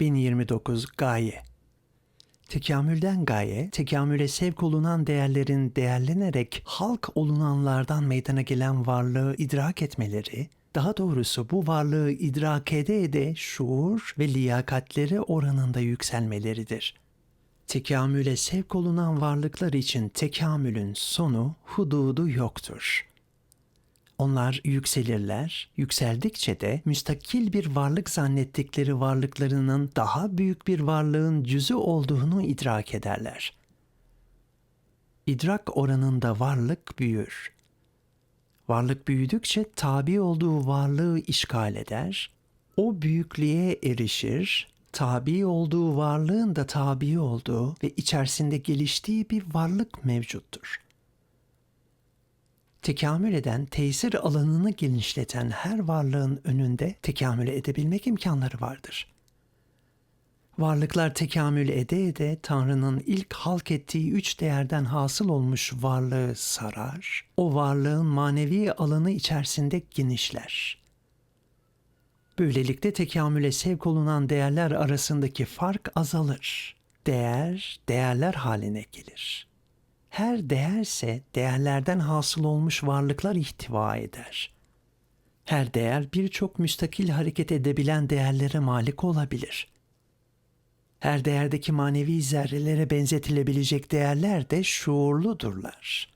1029 Gaye Tekamülden gaye, tekamüle sevk olunan değerlerin değerlenerek halk olunanlardan meydana gelen varlığı idrak etmeleri, daha doğrusu bu varlığı idrak ede ede şuur ve liyakatleri oranında yükselmeleridir. Tekamüle sevk olunan varlıklar için tekamülün sonu, hududu yoktur.'' Onlar yükselirler, yükseldikçe de müstakil bir varlık zannettikleri varlıklarının daha büyük bir varlığın cüzü olduğunu idrak ederler. İdrak oranında varlık büyür. Varlık büyüdükçe tabi olduğu varlığı işgal eder, o büyüklüğe erişir, tabi olduğu varlığın da tabi olduğu ve içerisinde geliştiği bir varlık mevcuttur.'' Tekamül eden, tesir alanını genişleten her varlığın önünde tekamül edebilmek imkanları vardır. Varlıklar tekamül ede ede Tanrı'nın ilk halk ettiği üç değerden hasıl olmuş varlığı sarar, o varlığın manevi alanı içerisinde genişler. Böylelikle tekamüle sevk olunan değerler arasındaki fark azalır. Değer, değerler haline gelir.'' Her değerse değerlerden hasıl olmuş varlıklar ihtiva eder. Her değer birçok müstakil hareket edebilen değerlere malik olabilir. Her değerdeki manevi zerrelere benzetilebilecek değerler de şuurludurlar.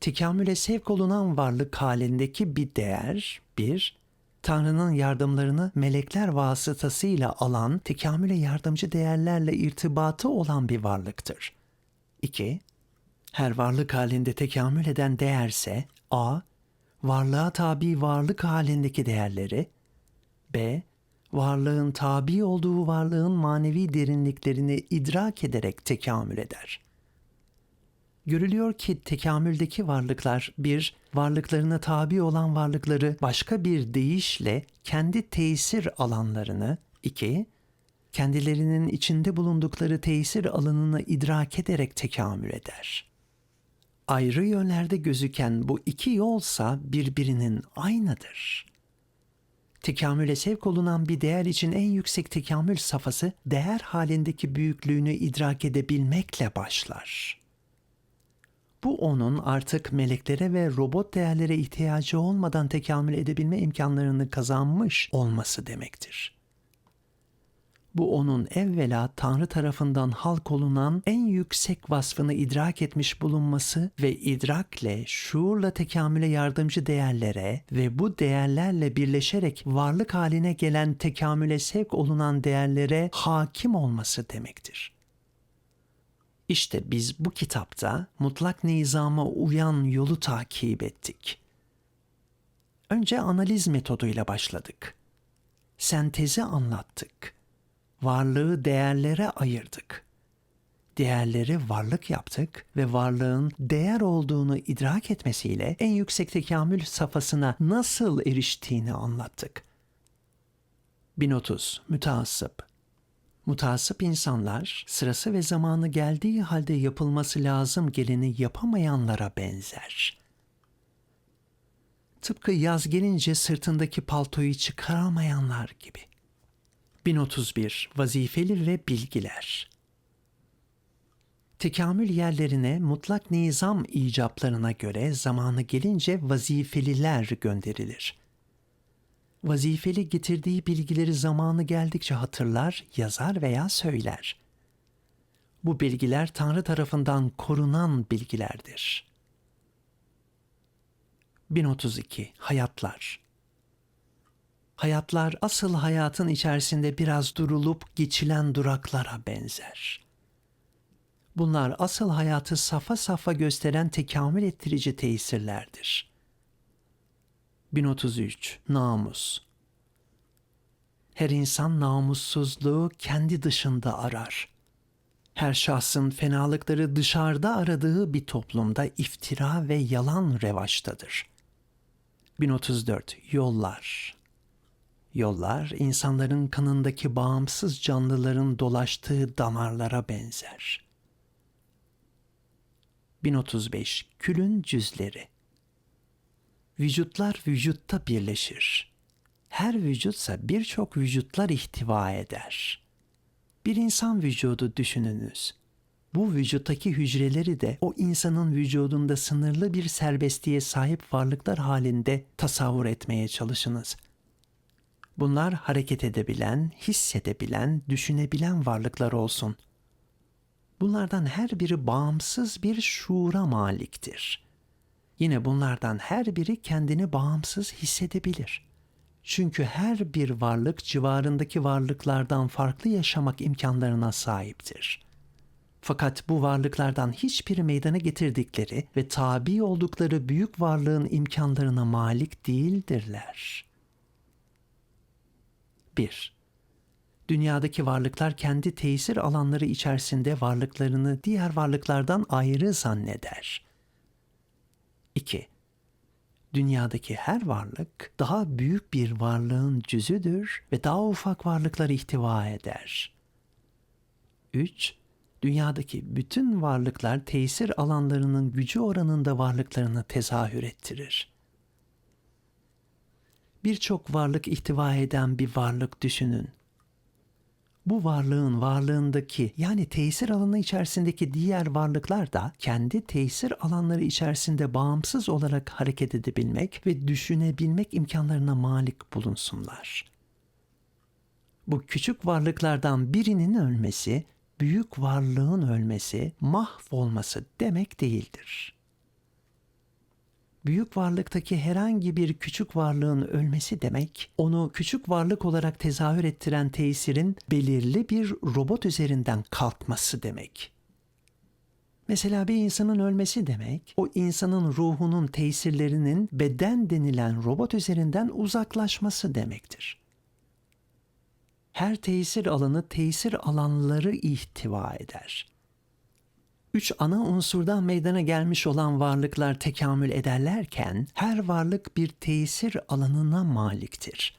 Tekamüle sevk olunan varlık halindeki bir değer, bir, Tanrı'nın yardımlarını melekler vasıtasıyla alan, tekamüle yardımcı değerlerle irtibatı olan bir varlıktır. 2 her varlık halinde tekamül eden değerse a. Varlığa tabi varlık halindeki değerleri b. Varlığın tabi olduğu varlığın manevi derinliklerini idrak ederek tekamül eder. Görülüyor ki tekamüldeki varlıklar bir, varlıklarına tabi olan varlıkları başka bir deyişle kendi tesir alanlarını, iki, kendilerinin içinde bulundukları tesir alanını idrak ederek tekamül eder.'' Ayrı yönlerde gözüken bu iki yolsa birbirinin aynıdır. Tekamüle sevk olunan bir değer için en yüksek tekamül safhası değer halindeki büyüklüğünü idrak edebilmekle başlar. Bu onun artık meleklere ve robot değerlere ihtiyacı olmadan tekamül edebilme imkanlarını kazanmış olması demektir.'' Bu onun evvela Tanrı tarafından halk olunan en yüksek vasfını idrak etmiş bulunması ve idrakle, şuurla tekamüle yardımcı değerlere ve bu değerlerle birleşerek varlık haline gelen tekamüle sevk olunan değerlere hakim olması demektir. İşte biz bu kitapta mutlak nizama uyan yolu takip ettik. Önce analiz metoduyla başladık. Sentezi anlattık.'' Varlığı değerlere ayırdık. Değerleri varlık yaptık ve varlığın değer olduğunu idrak etmesiyle en yüksek tekamül safhasına nasıl eriştiğini anlattık. 1030 Müteassıp Mutasip insanlar sırası ve zamanı geldiği halde yapılması lazım geleni yapamayanlara benzer. Tıpkı yaz gelince sırtındaki paltoyu çıkaramayanlar gibi. 1031 Vazifeli ve Bilgiler Tekamül yerlerine mutlak nizam icaplarına göre zamanı gelince vazifeliler gönderilir. Vazifeli getirdiği bilgileri zamanı geldikçe hatırlar, yazar veya söyler. Bu bilgiler Tanrı tarafından korunan bilgilerdir. 1032 Hayatlar hayatlar asıl hayatın içerisinde biraz durulup geçilen duraklara benzer. Bunlar asıl hayatı safa safa gösteren tekamül ettirici tesirlerdir. 1033 Namus Her insan namussuzluğu kendi dışında arar. Her şahsın fenalıkları dışarıda aradığı bir toplumda iftira ve yalan revaçtadır. 1034 Yollar Yollar insanların kanındaki bağımsız canlıların dolaştığı damarlara benzer. 1035 Külün cüzleri Vücutlar vücutta birleşir. Her vücutsa birçok vücutlar ihtiva eder. Bir insan vücudu düşününüz. Bu vücuttaki hücreleri de o insanın vücudunda sınırlı bir serbestliğe sahip varlıklar halinde tasavvur etmeye çalışınız. Bunlar hareket edebilen, hissedebilen, düşünebilen varlıklar olsun. Bunlardan her biri bağımsız bir şuura maliktir. Yine bunlardan her biri kendini bağımsız hissedebilir. Çünkü her bir varlık civarındaki varlıklardan farklı yaşamak imkanlarına sahiptir. Fakat bu varlıklardan hiçbiri meydana getirdikleri ve tabi oldukları büyük varlığın imkanlarına malik değildirler. 1. Dünyadaki varlıklar kendi tesir alanları içerisinde varlıklarını diğer varlıklardan ayrı zanneder. 2. Dünyadaki her varlık daha büyük bir varlığın cüzüdür ve daha ufak varlıkları ihtiva eder. 3. Dünyadaki bütün varlıklar tesir alanlarının gücü oranında varlıklarını tezahür ettirir. Birçok varlık ihtiva eden bir varlık düşünün. Bu varlığın varlığındaki yani tesir alanı içerisindeki diğer varlıklar da kendi tesir alanları içerisinde bağımsız olarak hareket edebilmek ve düşünebilmek imkanlarına malik bulunsunlar. Bu küçük varlıklardan birinin ölmesi, büyük varlığın ölmesi, mahvolması demek değildir. Büyük varlıktaki herhangi bir küçük varlığın ölmesi demek, onu küçük varlık olarak tezahür ettiren tesirin belirli bir robot üzerinden kalkması demek. Mesela bir insanın ölmesi demek, o insanın ruhunun tesirlerinin beden denilen robot üzerinden uzaklaşması demektir. Her tesir alanı tesir alanları ihtiva eder. Üç ana unsurdan meydana gelmiş olan varlıklar tekamül ederlerken her varlık bir tesir alanına maliktir.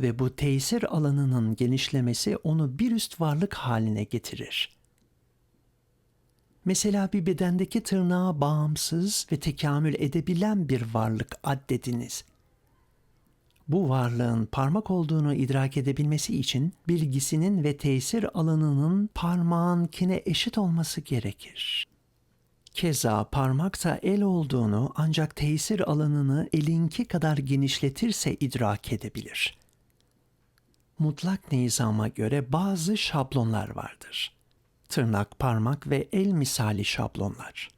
Ve bu tesir alanının genişlemesi onu bir üst varlık haline getirir. Mesela bir bedendeki tırnağa bağımsız ve tekamül edebilen bir varlık addediniz. Bu varlığın parmak olduğunu idrak edebilmesi için bilgisinin ve tesir alanının parmağınkine eşit olması gerekir. Keza parmak da el olduğunu ancak tesir alanını elinki kadar genişletirse idrak edebilir. Mutlak nizama göre bazı şablonlar vardır. Tırnak, parmak ve el misali şablonlar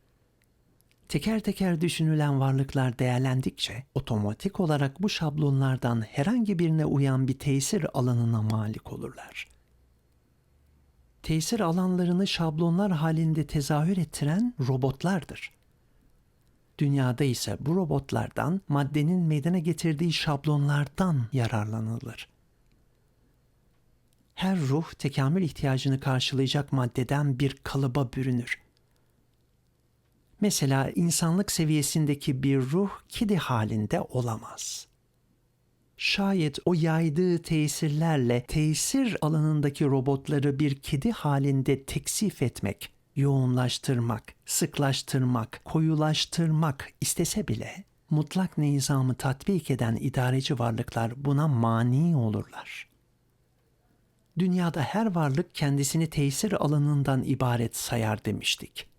teker teker düşünülen varlıklar değerlendikçe otomatik olarak bu şablonlardan herhangi birine uyan bir tesir alanına malik olurlar. Tesir alanlarını şablonlar halinde tezahür ettiren robotlardır. Dünyada ise bu robotlardan maddenin meydana getirdiği şablonlardan yararlanılır. Her ruh tekamül ihtiyacını karşılayacak maddeden bir kalıba bürünür Mesela insanlık seviyesindeki bir ruh kedi halinde olamaz. Şayet o yaydığı tesirlerle tesir alanındaki robotları bir kedi halinde teksif etmek, yoğunlaştırmak, sıklaştırmak, koyulaştırmak istese bile mutlak nizamı tatbik eden idareci varlıklar buna mani olurlar. Dünyada her varlık kendisini tesir alanından ibaret sayar demiştik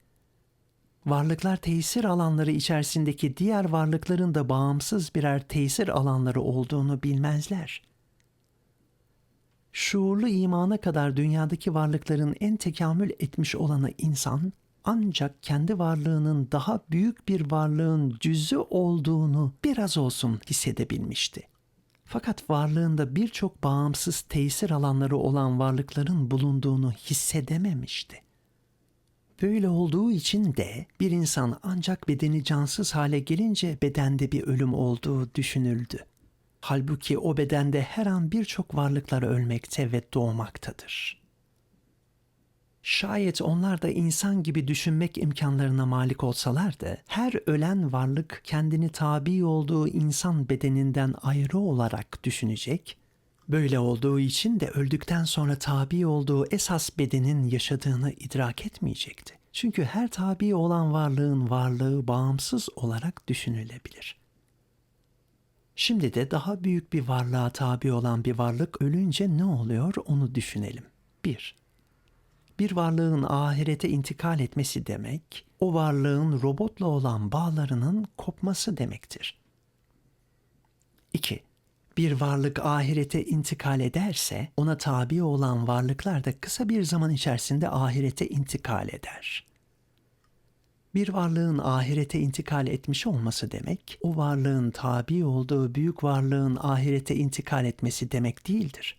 varlıklar tesir alanları içerisindeki diğer varlıkların da bağımsız birer tesir alanları olduğunu bilmezler. Şuurlu imana kadar dünyadaki varlıkların en tekamül etmiş olanı insan, ancak kendi varlığının daha büyük bir varlığın cüzü olduğunu biraz olsun hissedebilmişti. Fakat varlığında birçok bağımsız tesir alanları olan varlıkların bulunduğunu hissedememişti. Böyle olduğu için de bir insan ancak bedeni cansız hale gelince bedende bir ölüm olduğu düşünüldü. Halbuki o bedende her an birçok varlıklar ölmekte ve doğmaktadır. Şayet onlar da insan gibi düşünmek imkanlarına malik olsalardı, her ölen varlık kendini tabi olduğu insan bedeninden ayrı olarak düşünecek Böyle olduğu için de öldükten sonra tabi olduğu esas bedenin yaşadığını idrak etmeyecekti. Çünkü her tabi olan varlığın varlığı bağımsız olarak düşünülebilir. Şimdi de daha büyük bir varlığa tabi olan bir varlık ölünce ne oluyor onu düşünelim. 1. Bir varlığın ahirete intikal etmesi demek, o varlığın robotla olan bağlarının kopması demektir. 2. Bir varlık ahirete intikal ederse ona tabi olan varlıklar da kısa bir zaman içerisinde ahirete intikal eder. Bir varlığın ahirete intikal etmiş olması demek, o varlığın tabi olduğu büyük varlığın ahirete intikal etmesi demek değildir.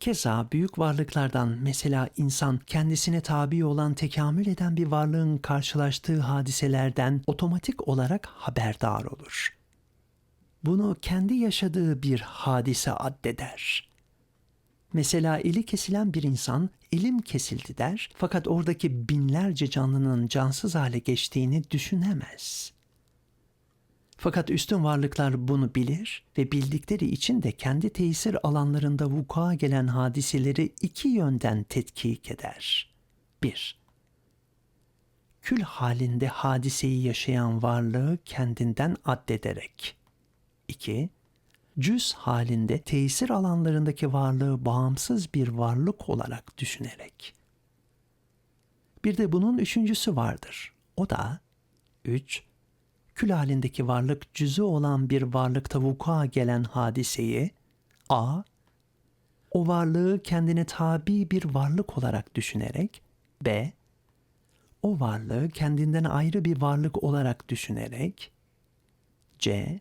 Keza büyük varlıklardan mesela insan kendisine tabi olan tekamül eden bir varlığın karşılaştığı hadiselerden otomatik olarak haberdar olur. Bunu kendi yaşadığı bir hadise addeder. Mesela eli kesilen bir insan elim kesildi der fakat oradaki binlerce canlının cansız hale geçtiğini düşünemez. Fakat üstün varlıklar bunu bilir ve bildikleri için de kendi tesir alanlarında vuku'a gelen hadiseleri iki yönden tetkik eder. 1. Kül halinde hadiseyi yaşayan varlığı kendinden addederek. 2 cüz halinde tesir alanlarındaki varlığı bağımsız bir varlık olarak düşünerek. Bir de bunun üçüncüsü vardır. O da 3. Kül halindeki varlık cüzü olan bir varlıkta vuku'a gelen hadiseyi A. O varlığı kendine tabi bir varlık olarak düşünerek B. O varlığı kendinden ayrı bir varlık olarak düşünerek C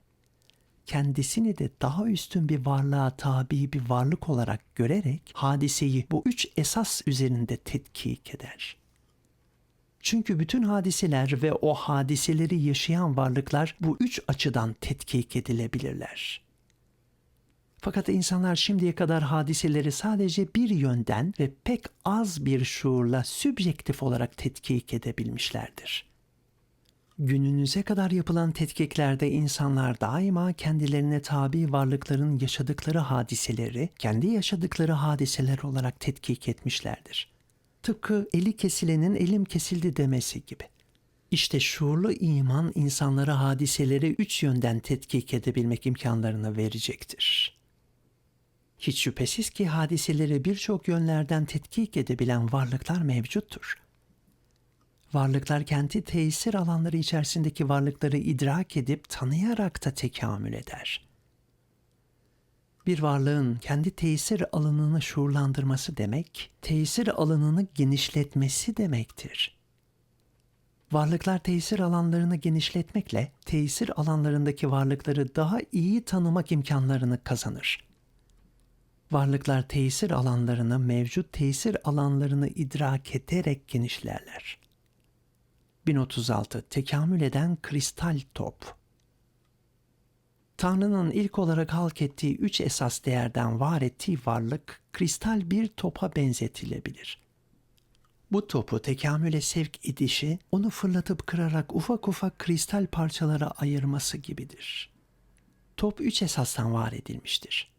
kendisini de daha üstün bir varlığa tabi bir varlık olarak görerek hadiseyi bu üç esas üzerinde tetkik eder. Çünkü bütün hadiseler ve o hadiseleri yaşayan varlıklar bu üç açıdan tetkik edilebilirler. Fakat insanlar şimdiye kadar hadiseleri sadece bir yönden ve pek az bir şuurla sübjektif olarak tetkik edebilmişlerdir. Gününüze kadar yapılan tetkiklerde insanlar daima kendilerine tabi varlıkların yaşadıkları hadiseleri kendi yaşadıkları hadiseler olarak tetkik etmişlerdir. Tıpkı eli kesilenin elim kesildi demesi gibi. İşte şuurlu iman insanlara hadiseleri üç yönden tetkik edebilmek imkanlarını verecektir. Hiç şüphesiz ki hadiseleri birçok yönlerden tetkik edebilen varlıklar mevcuttur. Varlıklar kendi tesir alanları içerisindeki varlıkları idrak edip tanıyarak da tekamül eder. Bir varlığın kendi tesir alanını şuurlandırması demek, tesir alanını genişletmesi demektir. Varlıklar tesir alanlarını genişletmekle tesir alanlarındaki varlıkları daha iyi tanımak imkanlarını kazanır. Varlıklar tesir alanlarını mevcut tesir alanlarını idrak ederek genişlerler. 1036 Tekamül eden kristal top Tanrı'nın ilk olarak halk ettiği üç esas değerden var ettiği varlık kristal bir topa benzetilebilir. Bu topu tekamüle sevk edişi onu fırlatıp kırarak ufak ufak kristal parçalara ayırması gibidir. Top üç esastan var edilmiştir.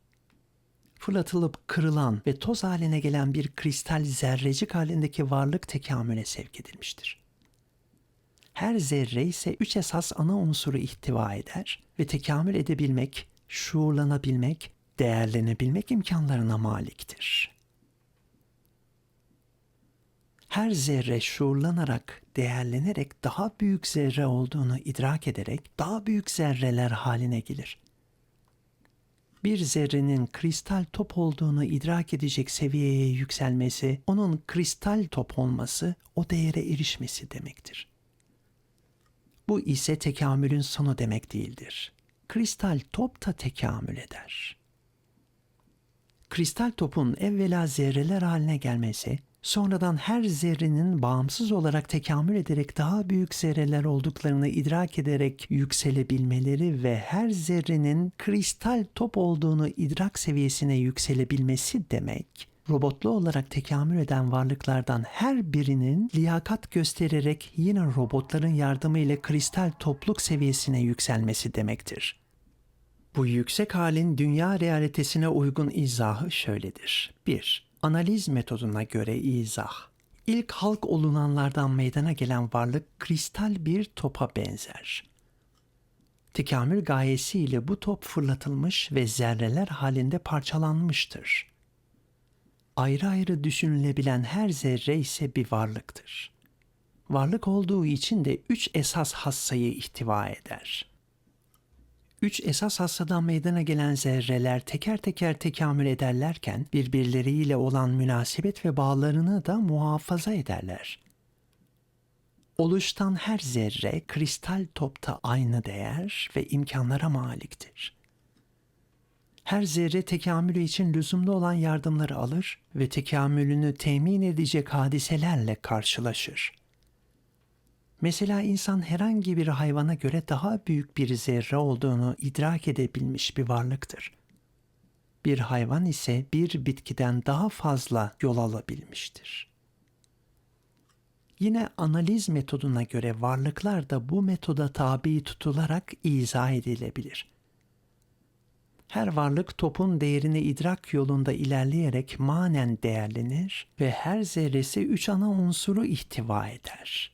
Fırlatılıp kırılan ve toz haline gelen bir kristal zerrecik halindeki varlık tekamüle sevk edilmiştir. Her zerre ise üç esas ana unsuru ihtiva eder ve tekamül edebilmek, şuurlanabilmek, değerlenebilmek imkanlarına maliktir. Her zerre şuurlanarak, değerlenerek daha büyük zerre olduğunu idrak ederek daha büyük zerreler haline gelir. Bir zerrenin kristal top olduğunu idrak edecek seviyeye yükselmesi, onun kristal top olması, o değere erişmesi demektir. Bu ise tekamülün sonu demek değildir. Kristal top da tekamül eder. Kristal topun evvela zerreler haline gelmesi, sonradan her zerrenin bağımsız olarak tekamül ederek daha büyük zerreler olduklarını idrak ederek yükselebilmeleri ve her zerrenin kristal top olduğunu idrak seviyesine yükselebilmesi demek, robotlu olarak tekamül eden varlıklardan her birinin liyakat göstererek yine robotların yardımıyla kristal topluk seviyesine yükselmesi demektir. Bu yüksek halin dünya realitesine uygun izahı şöyledir. 1. Analiz metoduna göre izah. İlk halk olunanlardan meydana gelen varlık kristal bir topa benzer. Tekamül gayesiyle bu top fırlatılmış ve zerreler halinde parçalanmıştır ayrı ayrı düşünülebilen her zerre ise bir varlıktır. Varlık olduğu için de üç esas hassayı ihtiva eder. Üç esas hassadan meydana gelen zerreler teker teker tekamül ederlerken birbirleriyle olan münasebet ve bağlarını da muhafaza ederler. Oluştan her zerre kristal topta aynı değer ve imkanlara maliktir. Her zerre tekamülü için lüzumlu olan yardımları alır ve tekamülünü temin edecek hadiselerle karşılaşır. Mesela insan herhangi bir hayvana göre daha büyük bir zerre olduğunu idrak edebilmiş bir varlıktır. Bir hayvan ise bir bitkiden daha fazla yol alabilmiştir. Yine analiz metoduna göre varlıklar da bu metoda tabi tutularak izah edilebilir. Her varlık topun değerini idrak yolunda ilerleyerek manen değerlenir ve her zerresi üç ana unsuru ihtiva eder.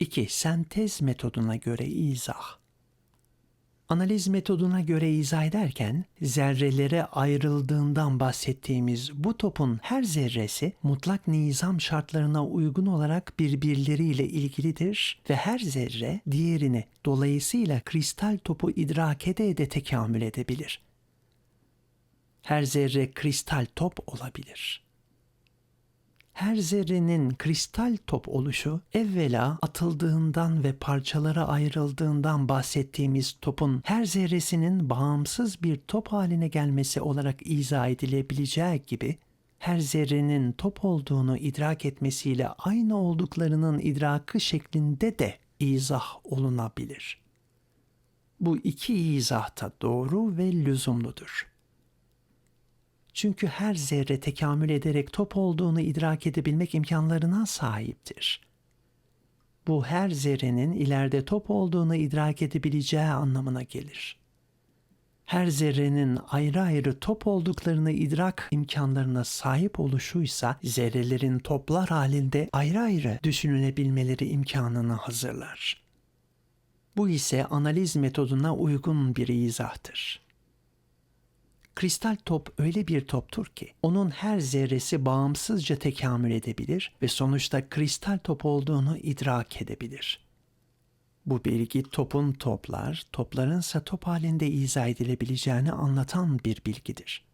2. Sentez metoduna göre izah. Analiz metoduna göre izah ederken zerrelere ayrıldığından bahsettiğimiz bu topun her zerresi mutlak nizam şartlarına uygun olarak birbirleriyle ilgilidir ve her zerre diğerini dolayısıyla kristal topu idrak ede ede tekamül edebilir. Her zerre kristal top olabilir.'' Her zerrenin kristal top oluşu evvela atıldığından ve parçalara ayrıldığından bahsettiğimiz topun her zerresinin bağımsız bir top haline gelmesi olarak izah edilebileceği gibi her zerrenin top olduğunu idrak etmesiyle aynı olduklarının idrakı şeklinde de izah olunabilir. Bu iki izah da doğru ve lüzumludur. Çünkü her zerre tekamül ederek top olduğunu idrak edebilmek imkanlarına sahiptir. Bu her zerrenin ileride top olduğunu idrak edebileceği anlamına gelir. Her zerrenin ayrı ayrı top olduklarını idrak imkanlarına sahip oluşuysa zerrelerin toplar halinde ayrı ayrı düşünülebilmeleri imkanını hazırlar. Bu ise analiz metoduna uygun bir izahtır. Kristal top öyle bir toptur ki onun her zerresi bağımsızca tekamül edebilir ve sonuçta kristal top olduğunu idrak edebilir. Bu bilgi topun toplar, toplarınsa top halinde izah edilebileceğini anlatan bir bilgidir.